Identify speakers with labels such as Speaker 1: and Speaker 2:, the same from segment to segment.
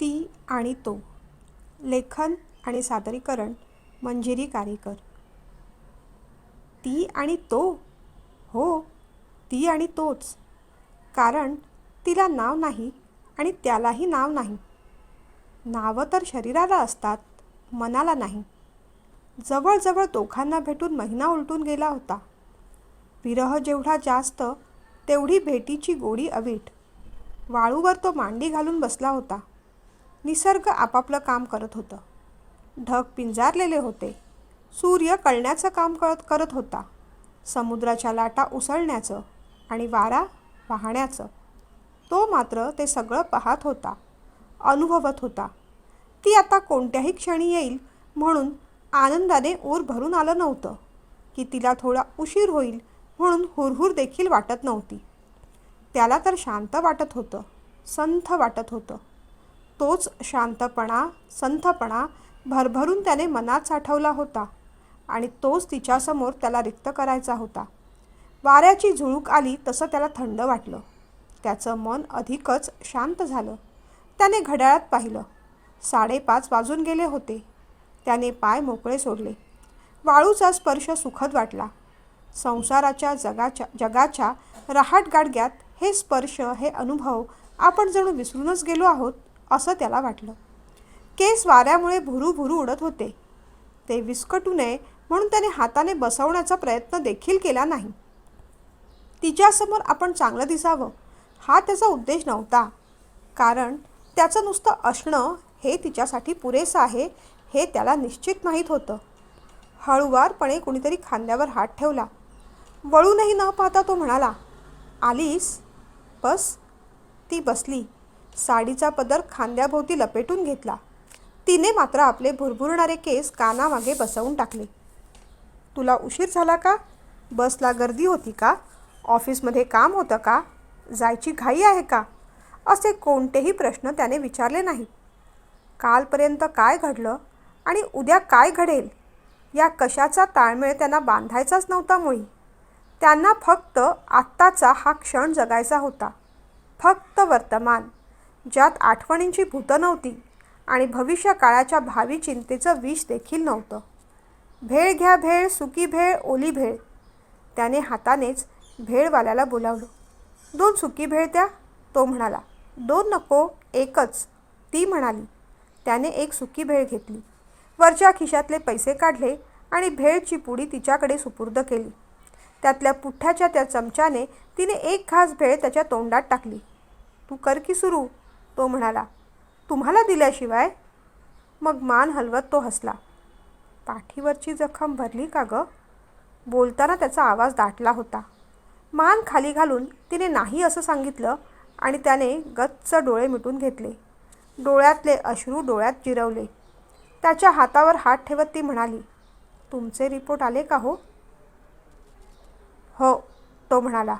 Speaker 1: ती आणि तो. लेखन आणि सादरीकरण मंजिरी कारेकर. ती आणि तो? हो ती आणि तोच. कारण तिला नाव नाही आणि त्यालाही नाव नाही. नावं तर शरीराला असतात मनाला नाही. जवळजवळ दोघांना भेटून महिना उलटून गेला होता. विरह जेवढा जास्त तेवढी भेटीची गोडी अवीट. वाळूवर तो मांडी घालून बसला होता. निसर्ग आपापलं काम करत होतं. ढग पिंजारलेले होते. सूर्य कळण्याचं काम करत करत होता. समुद्राच्या लाटा उसळण्याचं आणि वारा वाहण्याचं. तो मात्र ते सगळं पाहत होता. अनुभवत होता. ती आता कोणत्याही क्षणी येईल म्हणून आनंदाने ऊर भरून आलं नव्हतं. की तिला थोडा उशीर होईल म्हणून हुरहुर देखील वाटत नव्हती. त्याला तर शांत वाटत होतं. संथ वाटत होतं. तोच शांतपणा संथपणा भरभरून त्याने मनात साठवला होता आणि तोच तिच्यासमोर त्याला रिक्त करायचा होता. वाऱ्याची झुळूक आली तसं त्याला थंड वाटलं. त्याचं मन अधिकच शांत झालं. त्याने घड्याळात पाहिलं. साडेपाच वाजून गेले होते. त्याने पाय मोकळे सोडले. वाळूचा स्पर्श सुखद वाटला. संसाराच्या जगाच्या जगाच्या रहाट गाडग्यात हे स्पर्श हे अनुभव आपण जणू विसरूनच गेलो आहोत. असं त्याला वाटलं. केस वाऱ्यामुळे भुरू भुरू उडत होते. ते विस्कटू नये म्हणून त्याने हाताने बसवण्याचा प्रयत्न देखील केला नाही. तिच्यासमोर आपण चांगलं दिसावं हा त्याचा उद्देश नव्हता. कारण त्याचं नुसतं असणं हे तिच्यासाठी पुरेसं आहे हे त्याला निश्चित माहीत होतं. हळुवारपणे कुणीतरी खांद्यावर हात ठेवला. वळूनही न पाहता तो म्हणाला आलीस? बस. ती बसली. साडीचा पदर खांद्याभोवती लपेटून घेतला. तिने मात्र आपले भुरभुरणारे केस कानामागे बसवून टाकले. तुला उशीर झाला का? बसला गर्दी होती का? ऑफिसमध्ये काम होतं का? जायची घाई आहे का? असे कोणतेही प्रश्न त्याने विचारले नाही. कालपर्यंत काय घडलं आणि उद्या काय घडेल? या कशाचा ताळमेळ त्यांना बांधायचाच नव्हता मुळी. त्यांना फक्त आत्ताचा हा क्षण जगायचा होता. फक्त वर्तमान. ज्यात आठवणींची भूतं नव्हती आणि भविष्य काळाच्या भावी चिंतेचं विष देखील नव्हतं. भेळ घ्या भेळ सुकी भेळ ओली भेळ. त्याने हातानेच भेळवाल्याला बोलावलं. दोन सुकी भेळ द्या तो म्हणाला. दोन नको एकच ती म्हणाली. त्याने एक सुकी भेळ घेतली. वरच्या खिशातले पैसे काढले आणि भेळची पुडी तिच्याकडे सुपूर्द केली. त्यातल्या पुठ्ठ्याच्या त्या चमच्याने तिने एक घास भेळ त्याच्या तोंडात टाकली. तू कर की सुरू. तो म्हणाला तुम्हाला दिल्याशिवाय. मग मान हलवत तो हसला. पाठीवरची जखम भरली का गं? बोलताना त्याचा आवाज दाटला होता. मान खाली घालून तिने नाही असं सांगितलं आणि त्याने गच्च डोळे मिटून घेतले. डोळ्यातले अश्रू डोळ्यात जिरवले. त्याच्या हातावर हात ठेवत ती म्हणाली तुमचे रिपोर्ट आले का हो? हो तो म्हणाला.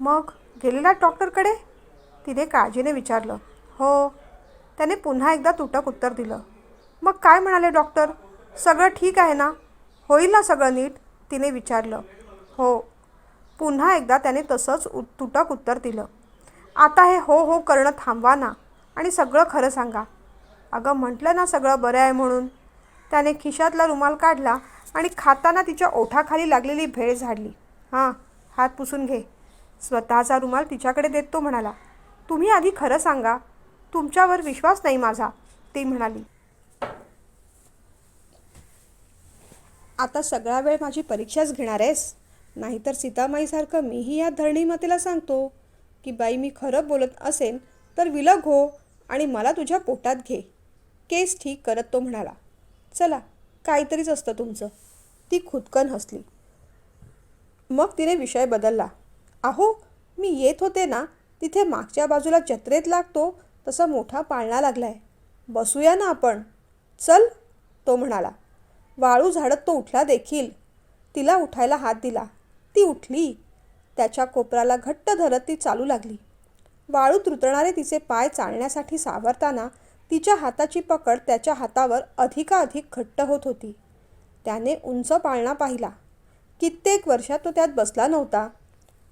Speaker 1: मग गेलेला डॉक्टरकडे? तिने काळजीने विचारलं. हो. त्याने पुन्हा एकदा तुटक उत्तर दिलं. मग काय म्हणाले डॉक्टर? सगळं ठीक आहे ना? होईल ना सगळं नीट? तिने विचारलं. हो. पुन्हा एकदा त्याने तसंच उ तुटक उत्तर दिलं. आता हे हो हो करणं थांबवा ना आणि सगळं खरं सांगा. अगं म्हटलं ना सगळं बरं आहे म्हणून. त्याने खिशातला रुमाल काढला आणि खाताना तिच्या ओठाखाली लागलेली भेळ झाडली. हां हात पुसून घे. स्वतःचा रुमाल तिच्याकडे देत तो म्हणाला. तुम्ही आधी खरं सांगा. तुमच्यावर विश्वास नाही माझा ती म्हणाली. आता सगळा वेळ माझी परीक्षाच घेणार आहेस? नाहीतर सीतामाईसारखं मीही या धरणीमातेला सांगतो की बाई मी खरं बोलत असेन तर विलग हो आणि मला तुझ्या पोटात घे. केस ठीक करत तो म्हणाला. चला काहीतरीच असतं तुमचं. ती खुदकन हसली. मग तिने विषय बदलला. अहो मी येत होते ना तिथे मागच्या बाजूला जत्रेत लागतो तसा मोठा पाळणा लागलाय. बसूया ना आपण? चल तो म्हणाला. वाळू झाडत तो उठला देखील. तिला उठायला हात दिला. ती उठली. त्याच्या कोपराला घट्ट धरत ती चालू लागली. वाळूत रुतणारे तिचे पाय चालण्यासाठी सावरताना तिच्या हाताची पकड त्याच्या हातावर अधिकाधिक घट्ट होत होती. त्याने उंच पाळणा पाहिला. कित्येक वर्षात तो त्यात बसला नव्हता.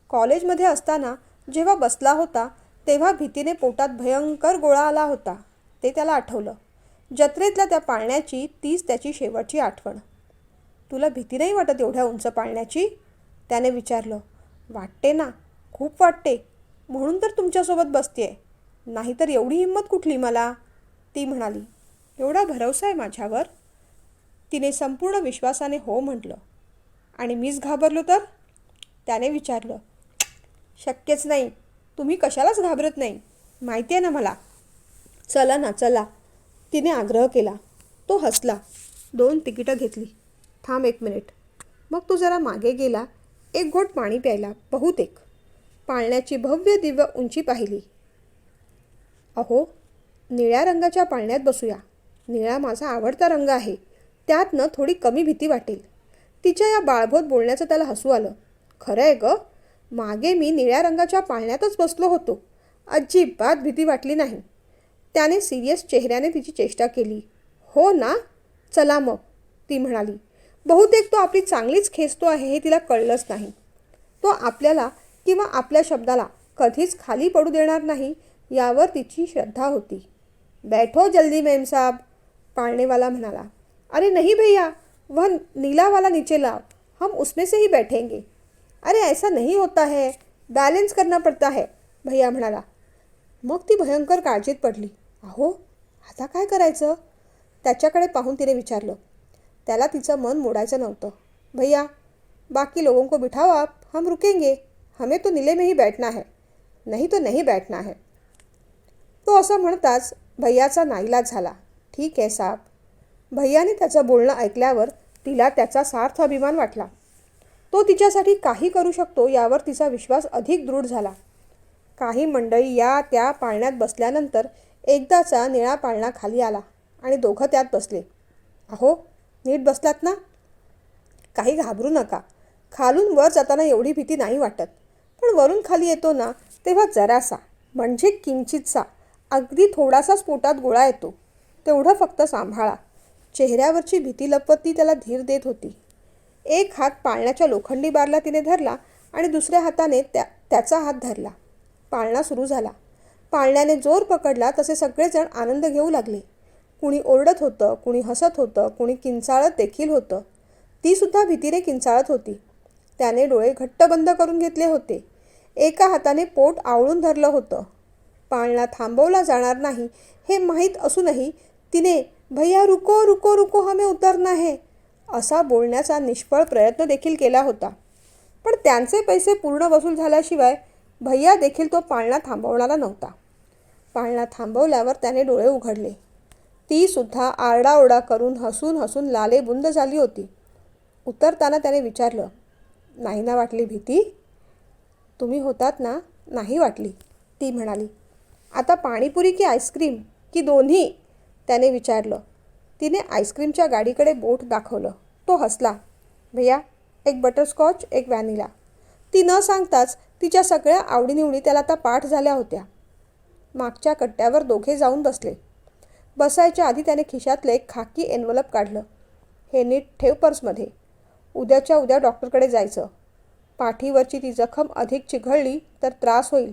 Speaker 1: कॉलेजमध्ये असताना जेव्हा बसला होता तेव्हा भीतीने पोटात भयंकर गोळा आला होता. ते त्याला आठवलं. जत्रेतल्या त्या पाळण्याची तीच त्याची शेवटची आठवण. तुला भीती नाही वाटत एवढ्या उंच पाळण्याची? त्याने विचारलं. वाटते ना. खूप वाटते. म्हणून तर तुमच्यासोबत बसते नाहीतर एवढी हिंमत कुठली मला? ती म्हणाली. एवढा भरवसा आहे माझ्यावर. तिने संपूर्ण विश्वासाने हो म्हटलं. आणि मीच घाबरलो तर? त्याने विचारलं. शक्यच नाही. तुम्ही कशालाच घाबरत नाही. माहिती आहे ना मला? चला ना चला. तिने आग्रह केला. तो हसला. दोन तिकीटं घेतली. थांब एक मिनिट. मग तो जरा मागे गेला. एक घोट पाणी प्यायला. बहुतेक. पाळण्याची भव्य दिव्य उंची पाहिली. अहो निळ्या रंगाच्या पाळण्यात बसूया. निळा माझा आवडता रंग आहे. त्यातनं थोडी कमी भीती वाटेल. तिच्या या बाळभोत बोलण्याचं त्याला हसू आलं. खरं आहे गं. मागे मी निळ्या रंगाच्या पाळण्यातच बसलो होतो. अजिबात भीती वाटली नाही. त्याने सिरियस चेहऱ्याने तिची चेष्टा केली. हो ना चला मग ती म्हणाली. बहुतेक तो आपली चांगलीच खेचतो आहे हे तिला कळलंच नाही. तो आपल्याला किंवा आपल्या शब्दाला कधीच खाली पडू देणार नाही यावर तिची श्रद्धा होती. बैठो जल्दी मेम साहब पाळणेवाला म्हणाला. अरे नहीं भैया वह नीला वाला नीचे लाव हम उसमें से ही बैठेंगे. अरे ऐसा नहीं होता है. बॅलेन्स करना पडता है भैया म्हणाला. मग ती भयंकर काळजीत पडली. अहो आता काय करायचं? त्याच्याकडे पाहून तिने विचारलं. त्याला तिचं मन मोडायचं नव्हतं. भैया बाकी लोगों को बिठाओ आप हम रुकेंगे. हमें तो नीले में ही बैठना है. नहीं तो नहीं बैठना है. तो असं म्हणताच भैयाचा नाईलाज झाला. ठीक आहे साप भैयाने त्याचं बोलणं ऐकल्यावर तिला त्याचा सार्थ अभिमान वाटला. तो तिच्यासाठी काही करू शकतो यावर तिचा विश्वास अधिक दृढ झाला. काही मंडळी या त्या पाळण्यात बसल्यानंतर एकदाचा निळा पाळणा खाली आला आणि दोघं त्यात बसले. अहो नीट बसलात ना? काही घाबरू नका. खालून वर जाताना एवढी भीती नाही वाटत. पण वरून खाली येतो ना तेव्हा जरासा म्हणजे किंचितसा अगदी थोडासाच पोटात गोळा येतो. तेवढं फक्त सांभाळा. चेहऱ्यावरची भीती लपवत ती त्याला धीर देत होती. एक हात पाळण्याच्या लोखंडी बारला तिने धरला आणि दुसऱ्या हाताने त्या त्याचा हात धरला. पाळणा सुरू झाला. पाळण्याने जोर पकडला तसे सगळेजण आनंद घेऊ लागले. कुणी ओरडत होतं कुणी हसत होतं कुणी किंचाळत देखील होतं. तीसुद्धा भीतीने किंचाळत होती. त्याने डोळे घट्ट बंद करून घेतले होते. एका हाताने पोट आवळून धरलं होतं. पाळणा थांबवला जाणार नाही हे माहीत असूनही तिने भैया रुको रुको रुको हमें उतरना है. असा बोलण्याचा निष्फळ प्रयत्न देखील केला होता. पण त्यांचे पैसे पूर्ण वसूल झाल्याशिवाय भैया देखील तो पाळणा थांबवणारा नव्हता. पाळणा थांबवल्यावर त्याने डोळे उघडले. ती सुद्धा आरडाओरडा करून हसून हसून लालेबुंद झाली होती. उतरताना त्याने विचारलं नाही ना वाटली भीती? तुम्ही होतात ना नाही वाटली? ती म्हणाली आता पाणीपुरी की आईस्क्रीम की दोन्ही? त्याने विचारलं. तिने आईस्क्रीमच्या गाडीकडे बोट दाखवलं. तो हसला. भैया एक बटरस्कॉच एक व्हॅनिला ती न सांगताच तिच्या सगळ्या आवडीनिवडी त्याला आता पाठ झाल्या होत्या. मागच्या कट्ट्यावर दोघे जाऊन बसले. बसायच्या आधी त्याने खिशातलं एक खाकी एनवलप काढलं. हे नीट ठेव पर्समध्ये. उद्याच्या उद्या डॉक्टरकडे जायचं. पाठीवरची ती जखम अधिक चिघळली तर त्रास होईल.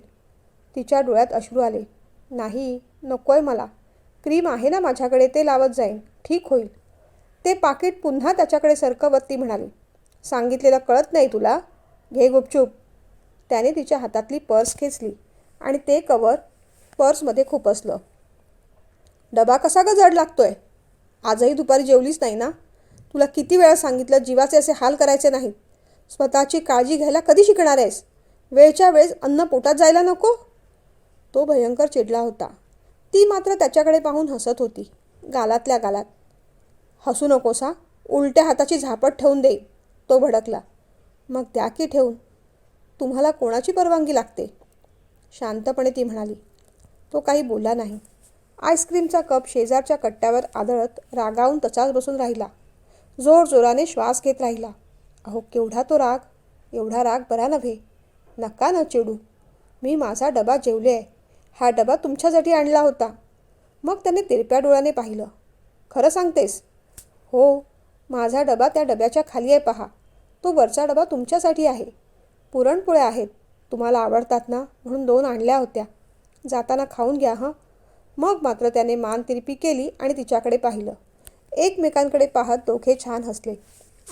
Speaker 1: तिच्या डोळ्यात अश्रू आले. नाही नको आहे मला. क्रीम आहे ना माझ्याकडे ते लावत जाईन. ठीक होईल. ते पाकिट पुन्हा त्याच्याकडे सरकवत ती म्हणाली सांगितलेलं कळत नाही तुला? घे गुपचूप. त्याने तिच्या हातातली पर्स खेचली आणि ते कवर पर्समध्ये खुपसलं. डबा कसा ग जड लागतोय? आजही दुपारी जेवलीच नाही ना? तुला किती वेळा सांगितलं जीवाचे असे हाल करायचे नाहीत? स्वतःची काळजी घ्यायला कधी शिकणार आहेस? वेळच्या वेळेस अन्न पोटात जायला नको? तो भयंकर चिडला होता. ती मात्र त्याच्याकडे पाहून हसत होती. गालातल्या गालात हसू नकोसा उलट्या हाताची झापट ठेवून दे तो भडकला. मग द्या की ठेवून? तुम्हाला कोणाची परवानगी लागते? शांतपणे ती म्हणाली. तो काही बोला नाही. आईस्क्रीमचा कप शेजारच्या कट्ट्यावर आदळत रागावून तसाच बसून राहिला. जोरजोराने श्वास घेत राहिला. अहो केवढा तो राग? एवढा राग बरा नव्हे. नका न चिडू. मी माझा डबा जेवले आहे. हा डबा तुमच्यासाठी आणला होता. मग त्याने तिरप्या डोळ्याने पाहिलं. खरं सांगतेस हो माझा डबा त्या डब्याच्या खाली आहे पहा. तो वरचा डबा तुमच्यासाठी आहे. पुरणपोळ्या आहेत. तुम्हाला आवडतात ना? म्हणून दोन आणल्या होत्या. जाताना खाऊन घ्या हां. मग मात्र त्याने मान तिरपी केली आणि तिच्याकडे पाहिलं. एकमेकांकडे पाहत दोघे छान हसले.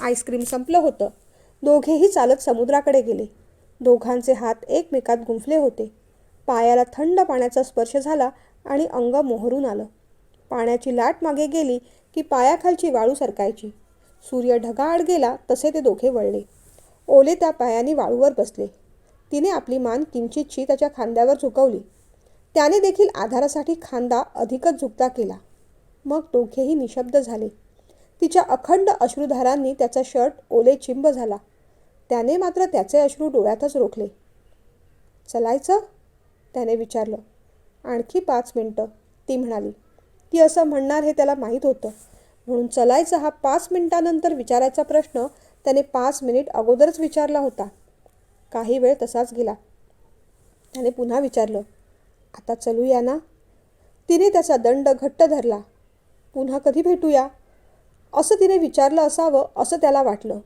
Speaker 1: आईस्क्रीम संपलं होतं. दोघेही चालत समुद्राकडे गेले. दोघांचे हात एकमेकात गुंफले होते. पायाला थंड पाण्याचा स्पर्श झाला आणि अंग मोहरून आलं. पाण्याची लाट मागे गेली की पायाखालची वाळू सरकायची. सूर्य ढगाआड गेला तसे ते दोघे वळले. ओले त्या पायाने वाळूवर बसले. तिने आपली मान किंचितशी त्याच्या खांद्यावर झुकवली. त्याने देखील आधारासाठी खांदा अधिकच झुकता केला. मग दोघेही निशब्द झाले. तिच्या अखंड अश्रुधारांनी त्याचा शर्ट ओले चिंब झाला. त्याने मात्र त्याचे अश्रू डोळ्यातच रोखले. चलायचं? त्याने विचारलं. आणखी पाच मिनटं. ती म्हणाली ती असं म्हणणार हे त्याला माहीत होतं. म्हणून चलायचा हा पाच मिनिटानंतर विचारायचा प्रश्न त्याने पाच मिनिट अगोदरच विचारला होता. काही वेळ तसाच गेला. त्याने पुन्हा विचारलं आता चलूया ना? तिने त्याचा दंड घट्ट धरला. पुन्हा कधी भेटूया? असं तिने विचारलं असावं असं त्याला वाटलं.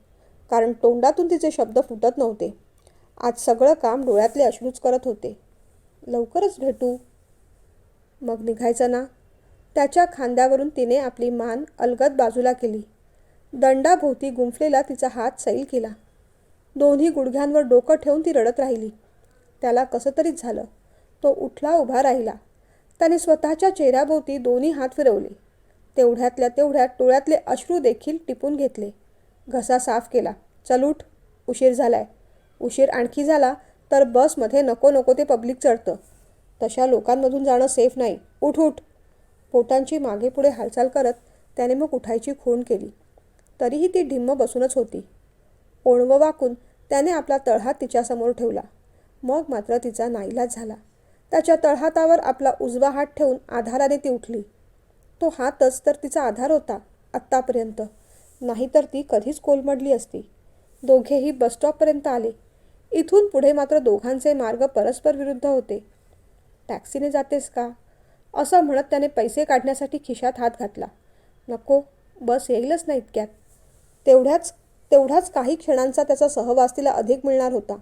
Speaker 1: कारण तोंडातून तिचे शब्द फुटत नव्हते. आज सगळं काम डोळ्यातले अश्रूच करत होते. लवकरच भेटू. मग निघायचं ना? त्याच्या खांद्यावरून तिने आपली मान अलगद बाजूला केली. दंडाभोवती गुंफलेला तिचा हात सैल केला. दोन्ही गुडघ्यांवर डोकं ठेवून ती रडत राहिली. त्याला कसं तरीच झालं. तो उठला उभा राहिला. त्याने स्वतःच्या चेहऱ्याभोवती दोन्ही हात फिरवले. तेवढ्यातल्या तेवढ्यात डोळ्यातले अश्रू देखील टिपून घेतले. घसा साफ केला. चल उठ. उशीर झालाय. उशीर आणखी झाला तर बसमध्ये नको नको ते पब्लिक चढतं. तशा लोकांमधून जाणं सेफ नाही. उठ उठ. पोटांची मागे पुढे हालचाल करत त्याने मग उठायची खूण केली. तरीही ती ढिम्म बसूनच होती. ओणवं वाकून त्याने आपला तळहात तिच्यासमोर ठेवला. मग मात्र तिचा नाईलाज झाला. त्याच्या तळहातावर आपला उजवा हात ठेवून आधाराने ती उठली. तो हातच तर तिचा आधार होता आत्तापर्यंत. नाहीतर ती कधीच कोलमडली असती. दोघेही बसस्टॉपपर्यंत आले. इथून पुढे मात्र दोघांचे मार्ग परस्पर विरुद्ध होते. टॅक्सीने जातेस का? असं म्हणत त्याने पैसे काढण्यासाठी खिशात हात घातला. नको बस येईलच ना इतक्यात. तेवढ्याच तेवढाच काही क्षणांचा त्याचा सहवास तिला अधिक मिळणार होता.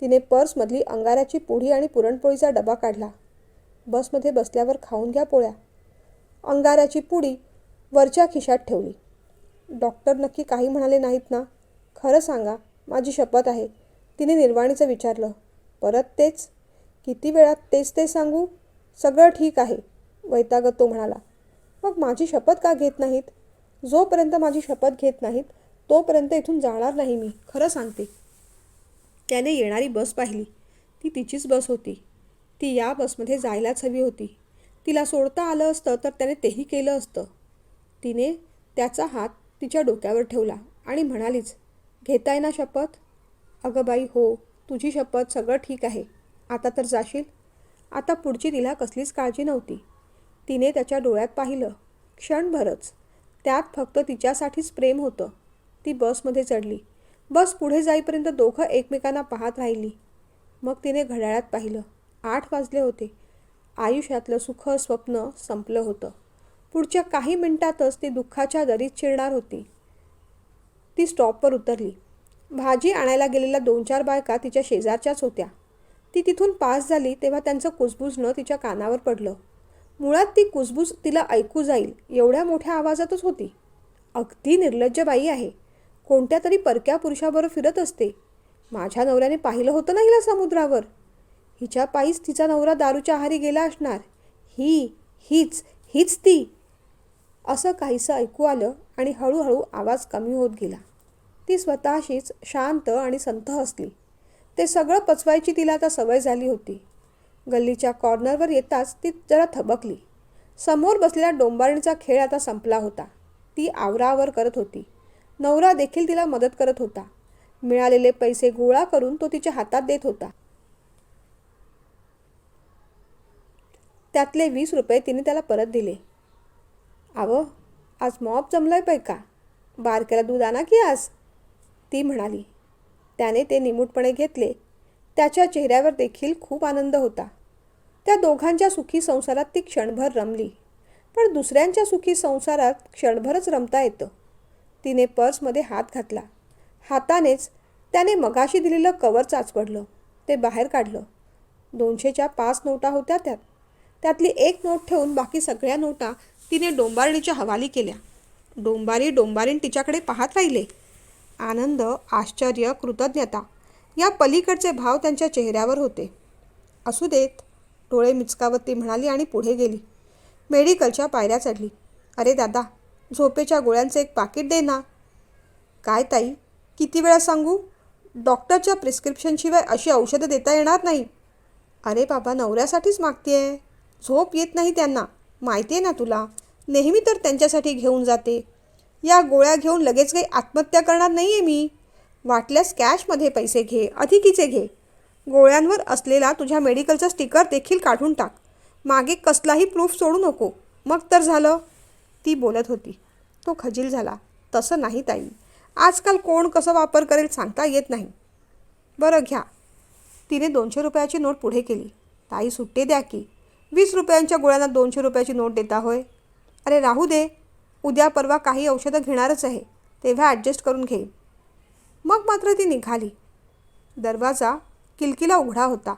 Speaker 1: तिने पर्समधली अंगाऱ्याची पुढी आणि पुरणपोळीचा डबा काढला. बसमध्ये बसल्यावर खाऊन घ्या पोळ्या. अंगाऱ्याची पुडी वरच्या खिशात ठेवली. डॉक्टर नक्की काही म्हणाले नाहीत ना? खरं सांगा माझी शपथ आहे. तिने निर्वाणीचं विचारलं. परत तेच? किती वेळात तेच ते सांगू? सगळं ठीक आहे वैतागत तो म्हणाला. मग माझी शपथ का घेत नाहीत? जोपर्यंत माझी शपथ घेत नाहीत तोपर्यंत इथून जाणार नाही मी खरं सांगते. त्याने येणारी बस पाहिली. ती तिचीच बस होती. ती या बसमध्ये जायलाच हवी होती. तिला सोडता आलं असतं तर त्याने तेही केलं असतं. तिने त्याचा हात तिच्या डोक्यावर ठेवला आणि म्हणालीच घेताय ना शपथ? अगं बाई हो तुझी शपथ सगळं ठीक आहे. आता तर जाशील? आता पुढची तिला कसलीच काळजी नव्हती. तिने त्याच्या डोळ्यात पाहिलं. क्षणभरच. त्यात फक्त तिच्यासाठीच प्रेम होतं. ती बसमध्ये चढली. बस पुढे जाईपर्यंत दोघं एकमेकांना पाहत राहिली. मग तिने घड्याळात पाहिलं. आठ वाजले होते. आयुष्यातलं सुख स्वप्न संपलं होतं. पुढच्या काही मिनिटातच ती दुःखाच्या दरीत चिरणार होती. ती स्टॉपवर उतरली. भाजी आणायला गेलेल्या दोन चार बायका तिच्या शेजारच्याच होत्या. ती तिथून पास झाली तेव्हा त्यांचं कुजबुजणं तिच्या कानावर पडलं. मुळात ती कुजबूज तिला ऐकू जाईल एवढ्या मोठ्या आवाजातच होती. अगदी निर्लज्ज बाई आहे. कोणत्या तरी परक्या पुरुषाबरोबर फिरत असते. माझ्या नवऱ्याने पाहिलं होतं ना हिला समुद्रावर? हिच्या पायीच तिचा नवरा दारूच्या आहारी गेला असणार. ही हीच हीच ती. असं काहीसं ऐकू आलं आणि हळूहळू आवाज कमी होत गेला. ती स्वतःशीच शांत आणि संथ असली. ते सगळं पचवायची तिला आता सवय झाली होती. गल्लीच्या कॉर्नरवर येताच ती जरा थबकली. समोर बसलेल्या डोंबारणीचा खेळ आता संपला होता. ती आवरावर करत होती. नवरा देखील तिला मदत करत होता. मिळालेले पैसे गोळा करून तो तिच्या हातात देत होता. त्यातले वीस रुपये तिने त्याला परत दिले. अवं आज मॉप जमलाय पैका का? बारक्याला दूध आणा की आज? ती म्हणाली. त्याने ते निमूटपणे घेतले. त्याच्या चेहऱ्यावर देखील खूप आनंद होता. त्या दोघांच्या सुखी संसारात ती क्षणभर रमली. पण दुसऱ्यांच्या सुखी संसारात क्षणभरच रमता येतं. तिने पर्समध्ये हात घातला. हातानेच त्याने मगाशी दिलेलं कवर चाचपडलं. ते बाहेर काढलं. दोनशेच्या पाच नोटा होत्या त्यात. त्यातली एक नोट ठेवून बाकी सगळ्या नोटा तिने डोंबारणीच्या हवाली केल्या. डोंबारी डोंबारीन तिच्याकडे पाहत राहिले. आनंद आश्चर्य कृतज्ञता या पलीकडचे भाव त्यांच्या चेहऱ्यावर होते. असू देत डोळे मिचकावत ती म्हणाली आणि पुढे गेली. मेडिकलच्या पायऱ्या चढली. अरे दादा झोपेच्या गोळ्यांचं एक पाकिट दे ना. काय ताई? किती वेळा सांगू? डॉक्टरच्या प्रिस्क्रिप्शनशिवाय अशी औषधं देता येणार नाही. अरे बाबा नवऱ्यासाठीच मागतेय. झोप येत नाही त्यांना. माहिती आहे ना तुला. नेहमी तर त्यांच्यासाठी घेऊन जाते. या गोळ्या घेऊन लगेच काही आत्महत्या करणार नाही आहे मी. वाटल्यास कॅशमध्ये पैसे घे अधिकीचे घे. गोळ्यांवर असलेला तुझ्या मेडिकलचा स्टिकर देखील काढून टाक. मागे कसलाही प्रूफ सोडू नको. मग तर झालं. ती बोलत होती. तो खजील झाला. तसं नाही ताई. आजकाल कोण कसं वापर करेल सांगता येत नाही. बरं घ्या. तिने दोनशे रुपयाची नोट पुढे केली. ताई सुट्टे द्या की. वीस रुपयांच्या गोळ्यांना दोनशे रुपयाची नोट देता होय? अरे राहू दे. उद्या परवा काही औषधं घेणारच आहे तेव्हा ॲडजस्ट करून घेईन. मग मात्र ती निघाली. दरवाजा किलकिला उघडा होता.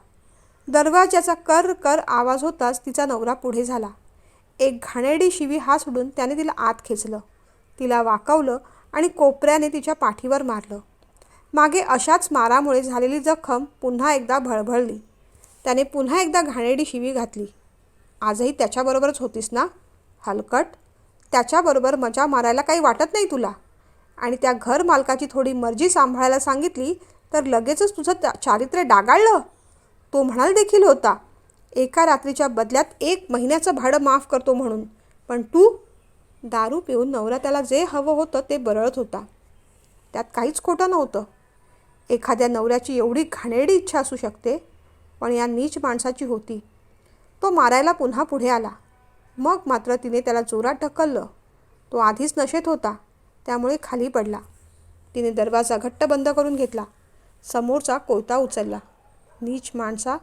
Speaker 1: दरवाजाचा कर कर आवाज होताच तिचा नवरा पुढे झाला. एक घाणेरडी शिवी हा सोडून त्याने तिला आत खेचलं. तिला वाकवलं आणि कोपऱ्याने तिच्या पाठीवर मारलं. मागे अशाच मारामुळे झालेली जखम पुन्हा एकदा भळभळली. त्याने पुन्हा एकदा घाणेरडी शिवी घातली. आजही त्याच्याबरोबरच होतीस ना? हलकट त्याच्याबरोबर मजा मारायला काही वाटत नाही तुला? आणि त्या घर मालकाची थोडी मर्जी सांभाळायला सांगितली तर लगेचच तुझं त्या- चारित्र्य डागाळलं? तो म्हणाल देखील होता एका रात्रीच्या बदल्यात एक महिन्याचं भाडं माफ करतो म्हणून. पण तू? दारू पिऊन नवरा त्याला जे हवं होतं ते बरळत होता. त्यात काहीच खोटं नव्हतं. एखाद्या नवऱ्याची एवढी घाणेरडी इच्छा असू शकते पण या नीच माणसाची होती. तो मारायला पुन्हा पुढे आला. मग मात्र तिने त्याला जोरात ढकललं. तो आधीच नशेत होता त्यामुळे खाली पडला. तिने दरवाजा घट्ट बंद करून घेतला. समोरचा कोयता उचलला. नीच माणसा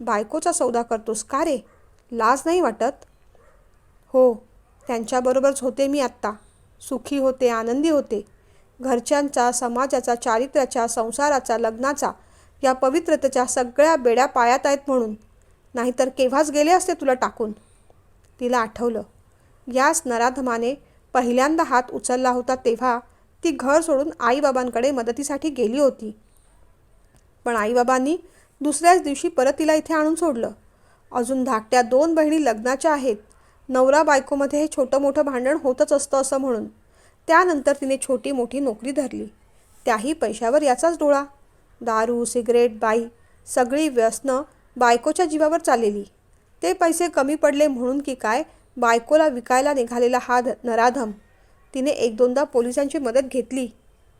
Speaker 1: बायकोचा सौदा करतोस का रे? लाज नाही वाटत? हो त्यांच्याबरोबरच होते मी आत्ता. सुखी होते आनंदी होते. घरच्यांचा समाजाचा चारित्र्याच्या संसाराचा लग्नाचा या पवित्रतेच्या सगळ्या बेड्या पायात आहेत म्हणून. नाहीतर केव्हाच गेले असते तुला टाकून? तिला आठवलं. याच नराधमाने पहिल्यांदा हात उचलला होता तेव्हा ती घर सोडून आईबाबांकडे मदतीसाठी गेली होती. पण आईबाबांनी दुसऱ्याच दिवशी परत तिला इथे आणून सोडलं. अजून धाकट्या दोन बहिणी लग्नाच्या आहेत. नवरा बायकोमध्ये हे छोटं मोठं भांडण होतच असतं असं म्हणून. त्यानंतर तिने छोटी मोठी नोकरी धरली. त्याही पैशावर याचाच डोळा. दारू सिगरेट बाई सगळी व्यसनं बायकोच्या जीवावर चाललेली. ते पैसे कमी पडले म्हणून की काय? बायकोला विकायला निघालेला हा ध- नराधम. तिने एक दोनदा पोलिसांची मदत घेतली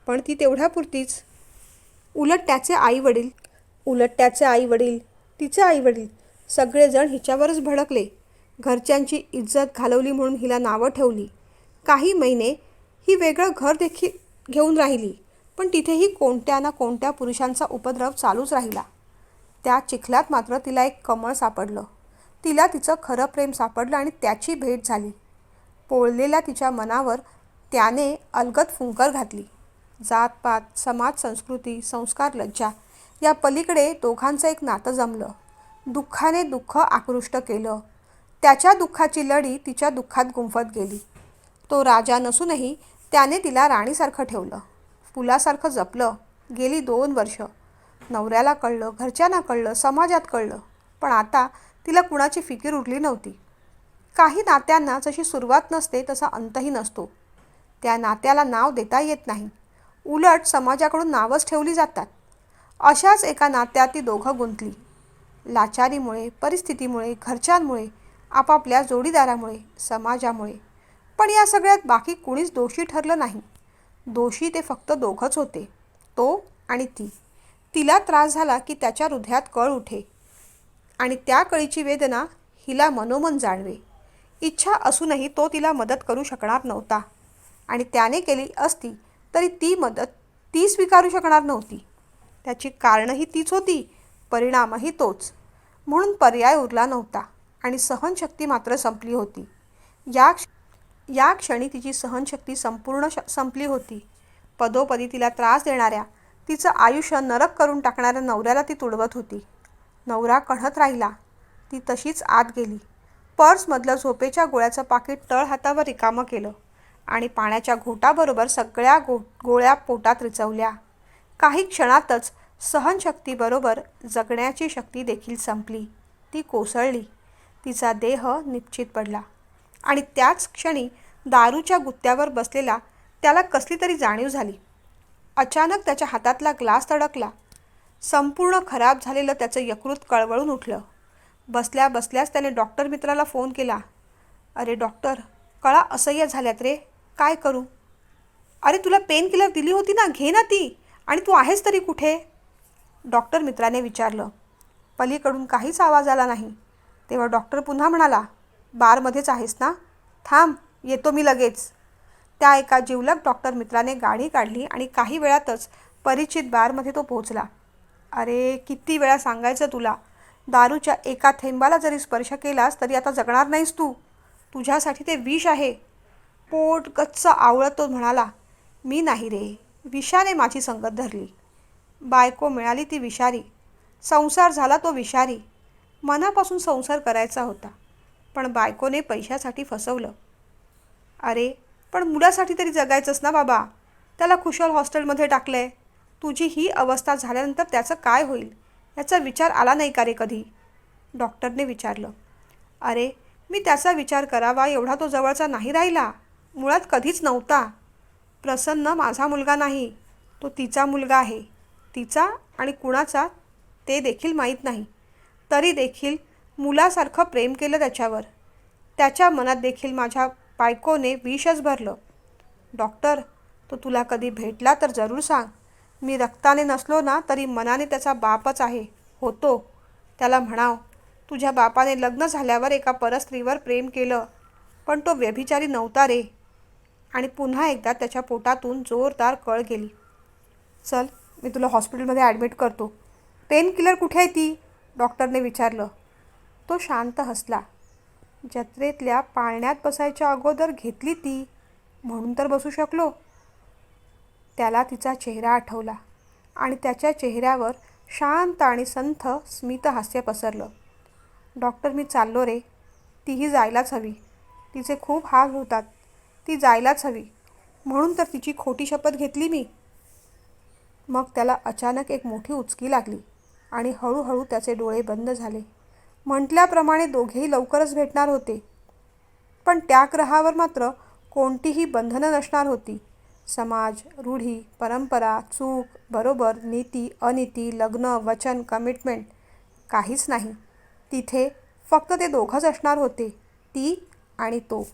Speaker 1: पण ती तेवढ्यापुरतीच. उलट त्याचे आई वडील उलट त्याचे आई वडील तिचे आई वडील सगळेजण हिच्यावरच भडकले. घरच्यांची इज्जत घालवली म्हणून हिला नावं ठेवली. काही महिने ही वेगळं घर देखील घेऊन राहिली पण तिथेही कोणत्या ना कोणत्या पुरुषांचा उपद्रव चालूच राहिला. त्या चिखलात मात्र तिला एक कमळ सापडलं. तिला तिचं खरं प्रेम सापडलं आणि त्याची भेट झाली. पोळलेल्या तिच्या मनावर त्याने अलगद फुंकर घातली. जातपात समाज संस्कृती संस्कार लज्जा या पलीकडे दोघांचं एक नातं जमलं. दुःखाने दुःख आकृष्ट केलं. त्याच्या दुःखाची लढी तिच्या दुःखात गुंफत गेली. तो राजा नसूनही त्याने तिला राणीसारखं ठेवलं. फुलासारखं जपलं. गेली दोन वर्ष. नवऱ्याला कळलं घरच्यांना कळलं समाजात कळलं. पण आता तिला कुणाची फिकीर उरली नव्हती. काही नात्यांना जशी सुरुवात नसते तसा अंतही नसतो. त्या नात्याला नाव देता येत नाही. उलट समाजाकडून नावच ठेवली जातात. अशाच एका नात्यात ती दोघं गुंतली. लाचारीमुळे परिस्थितीमुळे घरच्यांमुळे आपापल्या जोडीदारामुळे समाजामुळे. पण या सगळ्यात बाकी कुणीच दोषी ठरलं नाही. दोषी ते फक्त दोघंच होते. तो आणि ती. तिला त्रास झाला की त्याच्या हृदयात कळ उठे. आणि त्या कळीची वेदना हिला मनोमन जाणवे. इच्छा असूनही तो तिला मदत करू शकणार नव्हता. आणि त्याने केली असती तरी ती मदत ती स्वीकारू शकणार नव्हती. त्याची कारणंही तीच होती परिणामही तोच. म्हणून पर्याय उरला नव्हता आणि सहनशक्ती मात्र संपली होती. या क्ष या क्षणी तिची सहनशक्ती संपूर्ण श संपली होती. पदोपदी तिला त्रास देणाऱ्या तिचं आयुष्य नरक करून टाकणाऱ्या नवऱ्याला ती तुडवत होती. नवरा कढत राहिला. ती तशीच आत गेली. पर्समधलं झोपेच्या गोळ्याचं पाकिट तळ हातावर रिकामं केलं आणि पाण्याच्या घोटाबरोबर सगळ्या गो गोळ्या पोटात रिचवल्या. काही क्षणातच सहनशक्तीबरोबर जगण्याची शक्ती देखील संपली. ती कोसळली. तिचा देह निश्चित पडला. आणि त्याच क्षणी दारूच्या गुत्त्यावर बसलेला त्याला कसली तरी जाणीव झाली. अचानक त्याच्या हातातला ग्लास तडकला. संपूर्ण खराब झालेलं त्याचं यकृत कळवळून उठलं. बसल्या बसल्याच त्याने डॉक्टर मित्राला फोन केला. अरे डॉक्टर कळा असह्य झाल्यात रे. काय करू? अरे तुला पेन किलर दिली होती ना घे ना ती. आणि तू आहेस तरी कुठे? डॉक्टर मित्राने विचारलं. पलीकडून काहीच आवाज आला नाही. तेव्हा डॉक्टर पुन्हा म्हणाला बारमध्येच आहेस ना? थांब येतो मी लगेच. त्या एका जिवलग डॉक्टर मित्राने गाडी काढली आणि काही वेळातच परिचित बारमध्ये तो पोहोचला. अरे किती वेळा सांगायचं तुला? दारूच्या एका थेंबाला जरी स्पर्श केलास तरी आता जगणार नाहीस तू. तुझ्यासाठी ते विष आहे. पोट गच्च आवळत तो म्हणाला. मी नाही रे. विषाने माझी संगत धरली. बायको मिळाली ती विषारी. संसार झाला तो विषारी. मनापासून संसार करायचा होता. पण बायकोने पैशासाठी फसवलं. अरे पण मुलासाठी तरी जगायचंच ना बाबा. त्याला कुशल हॉस्टेलमध्ये टाकलं आहे तुझी ही अवस्था झाल्यानंतर त्याचं काय होईल? याचा विचार आला नाही का रे कधी? डॉक्टरने विचारलं. अरे मी त्याचा विचार करावा एवढा तो जवळचा नाही राहिला. मुळात कधीच नव्हता. प्रसन्न माझा मुलगा नाही. तो तिचा मुलगा आहे. तिचा आणि कुणाचा ते देखील माहीत नाही. तरी देखील मुलासारखं प्रेम केलं त्याच्यावर. त्याच्या मनात देखील माझ्या बायकोने विषच भरलं. डॉक्टर तो तुला कधी भेटला तर जरूर सांग. मी रक्ताने नसलो ना तरी मनाने त्याचा बापच आहे. होतो. त्याला म्हणाव तुझ्या बापाने लग्न झाल्यावर एका परस्त्रीवर प्रेम केलं पण तो व्यभिचारी नव्हता रे. आणि पुन्हा एकदा त्याच्या पोटातून जोरदार कळ गेली. चल मी तुला हॉस्पिटलमध्ये ॲडमिट करतो. पेन किलर कुठे आहे ती? डॉक्टरने विचारलं. तो शांत हसला. जत्रेतल्या पाळण्यात बसायच्या अगोदर घेतली ती म्हणून तर बसू शकलो. त्याला तिचा चेहरा आठवला आणि त्याच्या चेहऱ्यावर शांत आणि संथ स्मितहास्य पसरलं. डॉक्टर मी चाललो रे. तीही जायलाच हवी. तिचे खूप हाल होतात. ती जायलाच हवी. म्हणून तर तिची खोटी शपथ घेतली मी. मग त्याला अचानक एक मोठी उचकी लागली आणि हळूहळू त्याचे डोळे बंद झाले. म्हटल्याप्रमाणे दोघेही लवकरच भेटणार होते. पण त्या ग्रहावर मात्र कोणतीही बंधनं नसणार होती. समाज रूढी परंपरा चूक बरोबर नीती अनीती लग्न वचन कमिटमेंट काहीच नाही. तिथे फक्त ते दोघंच असणार होते ती आणि तो.